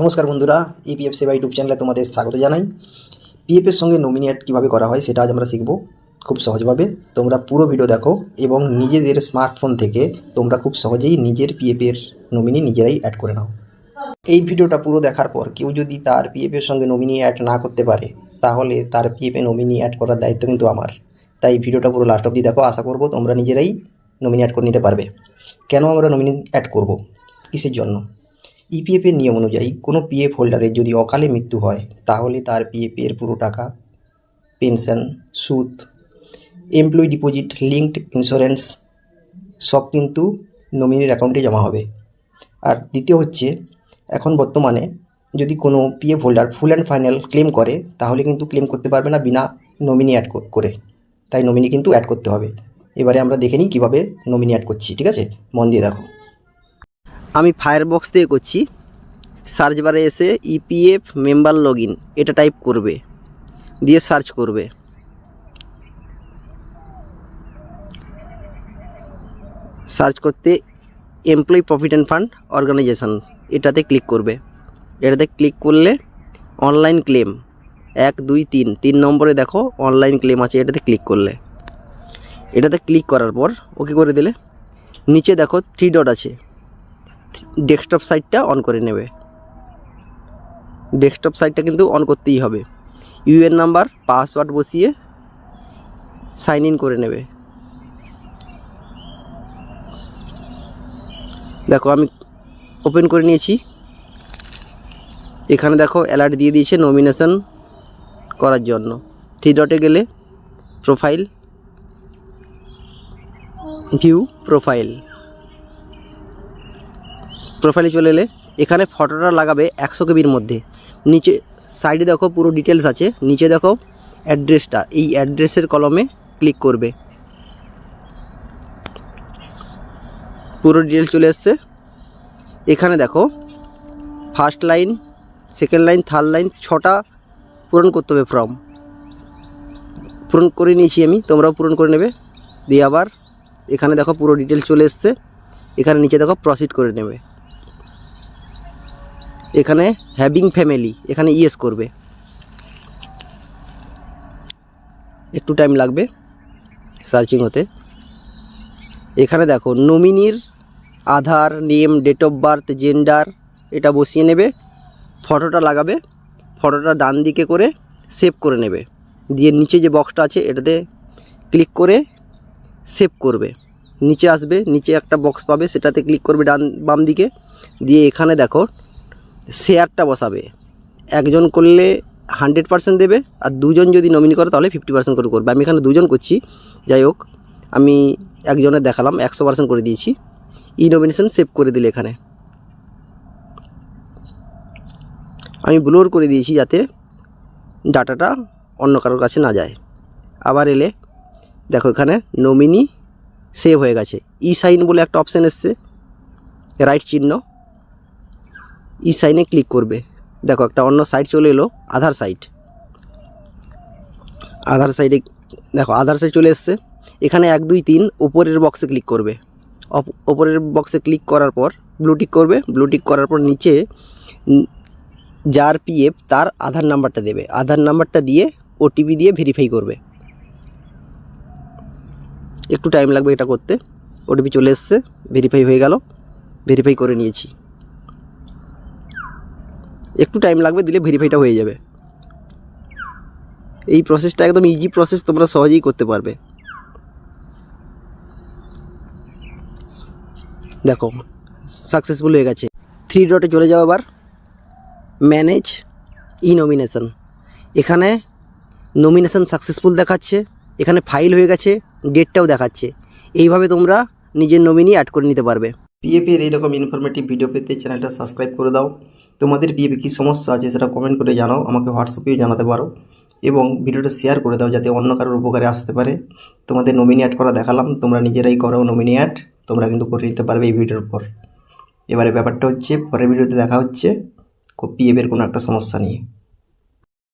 নমস্কার বন্ধুরা ইপিএফ সেবা ইউটিউব চ্যানেলে তোমাদের স্বাগত জানাই। পিএফের সঙ্গে নমিনি অ্যাড কীভাবে করা হয় সেটা আজ আমরা শিখব খুব সহজভাবে। তোমরা পুরো ভিডিও দেখো এবং নিজেদের স্মার্টফোন থেকে তোমরা খুব সহজেই নিজের পিএফের নমিনি নিজেরাই অ্যাড করে নাও। এই ভিডিওটা পুরো দেখার পর কেউ যদি তার পিএফের সঙ্গে নমিনি অ্যাড না করতে পারে, তাহলে তার পিএফে নমিনি অ্যাড করার দায়িত্ব কিন্তু আমার। তাই ভিডিওটা পুরো লাস্ট অবধি দেখো, আশা করব তোমরা নিজেরাই নমিনি অ্যাড করে নিতে পারবে। কেন আমরা নমিনি অ্যাড করব? কিসের জন্য? ইপিএফ এর নিয়ম অনুযায়ী কোনো পিএফ হোল্ডারের যদি অকালে মৃত্যু হয়, তাহলে তার পিএফ এর পুরো টাকা পেনশন সুদ এমপ্লয়ি ডিপোজিট লিঙ্কড ইন্স্যুরেন্স সব কিন্তু নমিনির অ্যাকাউন্টে জমা হবে। আর দ্বিতীয় হচ্ছে, এখন বর্তমানে যদি কোনো PF holder full and final claim করে, তাহলে কিন্তু ক্লেম করতে পারবে না বিনা নমিনি অ্যাড করে। তাই নমিনি কিন্তু অ্যাড করতে হবে। এবারে আমরা দেখে নিই কীভাবে নমিনি অ্যাড করছি, ঠিক আছে? মন দিয়ে দেখো। আমি ফায়ারবক্স দিয়ে করছি। সার্চ বারে এসে ইপিএফ মেম্বার লগ এটা টাইপ করবে। দিয়ে সার্চ করবে। সার্চ করতে employee profit and fund organisation এটাতে ক্লিক করবে। এটাতে ক্লিক করলে অনলাইন ক্লেম এক, দুই, তিন তিন নম্বরে দেখো অনলাইন ক্লেম আছে, এটাতে ক্লিক করলে। এটাতে ক্লিক করার পর ওকে করে দিলে, নিচে দেখো থ্রি ডট আছে। ডেস্কটপ সাইটটা অন করে নেবে। ডেস্কটপ সাইটটা কিন্তু অন করতেই হবে। ইউএন নাম্বার পাসওয়ার্ড বসিয়ে সাইন ইন করে নেবে। দেখো, আমি ওপেন করে নিয়েছি। এখানে দেখো অ্যালার্ট দিয়ে দিয়েছে নমিনেশন করার জন্য। থ্রি ডটে গেলে প্রোফাইল ভিউ প্রোফাইল প্রোফাইলে চলে এলে, এখানে ফটোটা লাগাবে একশো কেবির মধ্যে। নিচে সাইডে দেখো পুরো ডিটেলস আছে। নিচে দেখো অ্যাড্রেসটা এই অ্যাড্রেসের কলমে ক্লিক করবে। পুরো ডিটেলস চলে এসছে। এখানে দেখো first line second line third line ছটা পূরণ করতে হবে ফর্ম পূরণ করে নিয়েছি আমি, তোমরাও পূরণ করে নেবে। দিয়ে আবার এখানে দেখো পুরো ডিটেলস চলে এসছে। এখানে নিচে দেখো প্রসিড করে নেবে। এখানে হ্যাভিং ফ্যামিলি, এখানে ইয়েস করবে। একটু টাইম লাগবে সার্চিং হতে। এখানে দেখো নমিনির Aadhaar name date of birth gender এটা বসিয়ে নেবে ফটোটা লাগাবে ফটোটা ডান দিকে করে সেভ করে নেবে। দিয়ে নিচে যে বক্সটা আছে, এটাতে ক্লিক করে সেভ করবে। নিচে আসবে, নিচে একটা বক্স পাবে, সেটাতে ক্লিক করবে ডান, বাম দিকে। দিয়ে এখানে দেখো শেয়ারটা বসাবে। একজন করলে হান্ড্রেড পার্সেন্ট দেবে আর দুজন যদি নমিনি করে তাহলে ফিফটি পার্সেন্ট করে করবে। আমি এখানে দুজন করছি। যাই হোক, আমি একজনের দেখালাম, একশো পার্সেন্ট করে দিয়েছি। ই নমিনেশন সেভ করে দিলে এখানে। আমি ব্লোর করে দিয়েছি যাতে ডাটাটা অন্য কারোর কাছে না যায়। আবার এলে দেখো এখানে নমিনি সেভ হয়ে গেছে। ই সাইন বলে একটা অপশান এসছে। রাইট চিহ্ন। ই সাইনে ক্লিক করবে। দেখো একটা অন্য সাইট চলে এলো, আধার সাইট আধার সাইডে, দেখো, আধার সাইট চলে এসছে। এখানে এক, দুই, তিন ওপরের বক্সে ক্লিক করবে। ওপরের বক্সে ক্লিক করার পর ব্লুটিক করবে। ব্লুটিক করার পর নিচে যার পিএফ তার আধার নাম্বারটা দেবে। আধার নাম্বারটা দিয়ে ওটিপি দিয়ে ভেরিফাই করবে। একটু টাইম লাগবে এটা করতে। ওটিপি চলে এসছে ভেরিফাই হয়ে গেল। ভেরিফাই করে নিয়েছি। একটু টাইম লাগবে দিলে ভেরিফাইটা হয়ে যাবে। এই প্রসেসটা একদম ইজি প্রসেস তোমরা সহজেই করতে পারবে। দেখো সাকসেসফুল হয়ে গেছে। থ্রি ডটে চলে যাও আবার। ম্যানেজ ই নমিনেশন এখানে নমিনেশন সাকসেসফুল দেখাচ্ছে, এখানে ফাইল হয়ে গেছে ডেটটাও দেখাচ্ছে। এইভাবে তোমরা নিজের নমিনি অ্যাড করে নিতে পারবে। পিএফের এইরকম ইনফরমেটিভ ভিডিও পেতে চ্যানেলটা সাবস্ক্রাইব করে দাও। তোমাদের বিয়ে কী সমস্যা আছে সেটা কমেন্ট করে জানাও, আমাকে হোয়াটসঅ্যাপেও জানাতে পারো। এবং ভিডিওটা শেয়ার করে দাও যাতে অন্য কারোর উপকারে আসতে পারে। তোমাদের নমিনি অ্যাড করা দেখালাম, তোমরা নিজেরাই করো নমিনি অ্যাড তোমরা কিন্তু করে নিতে পারবে এই ভিডিওর পর এবারে ব্যাপারটা হচ্ছে, পরের ভিডিওতে দেখা হচ্ছে পিএফের কোনো একটা সমস্যা নিয়ে।